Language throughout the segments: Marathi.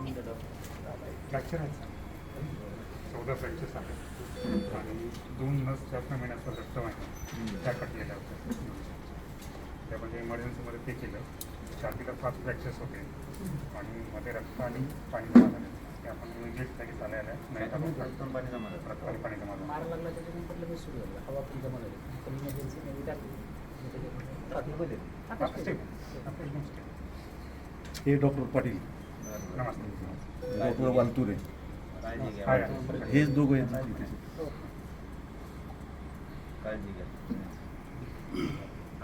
फ्रॅक्चर आहेत चौदा फ्रॅक्चर्स आहेत. आणि दोन नस जास्त महिन्याचा रक्त वाहिनी त्या कटलेल्या होत्या. त्यामध्ये इमर्जन्सीमध्ये ते केलं. छातीला पाच फ्रॅक्चर्स होते. आणि मध्ये रक्त आणि पाणी जमा झालं. ते आपण इमिजिएट आल्या आल्या नाही तर रक्तून पाणी जमा झालं. रक्त आणि पाणी जमा झालं. मार लागला त्याच्यानंतर लगेच सुरू झालं. हवा पण जमा झाली. पण इमर्जन्सी नेहमी टाकली. stable. हे डॉक्टर पाटील. नमस्ते. डॉक्टर वालतुरे. हेच दोघं तिथे. काळजी घ्या.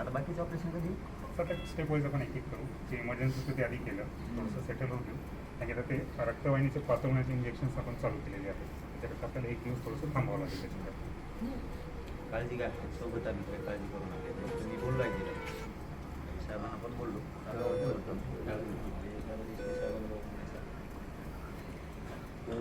आता बाकीचं ऑपरेशन कधी? सतत स्टेप वाईज आपण एक एक करू. जे इमर्जन्सी होतं ते आधी केलं. थोडंसं सेटल होऊ देऊ. आणि आता ते रक्तवाहिनीचे पातवण्याचे इंजेक्शन्स आपण चालू केलेले आहेत. त्याच्याकरता आपल्याला एक दिवस थोडंसं थांबावं लागेल त्याच्यासाठी काळजी घ्या. सोबत आम्ही काळजी करू नका तुम्ही बोलला गेलं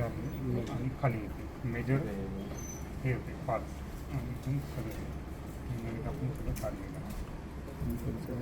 आणि खाली येते मेजर हे होते पाच. आणि इथून सगळे. हे आपण सगळं काढलेलं आहे. इकडचं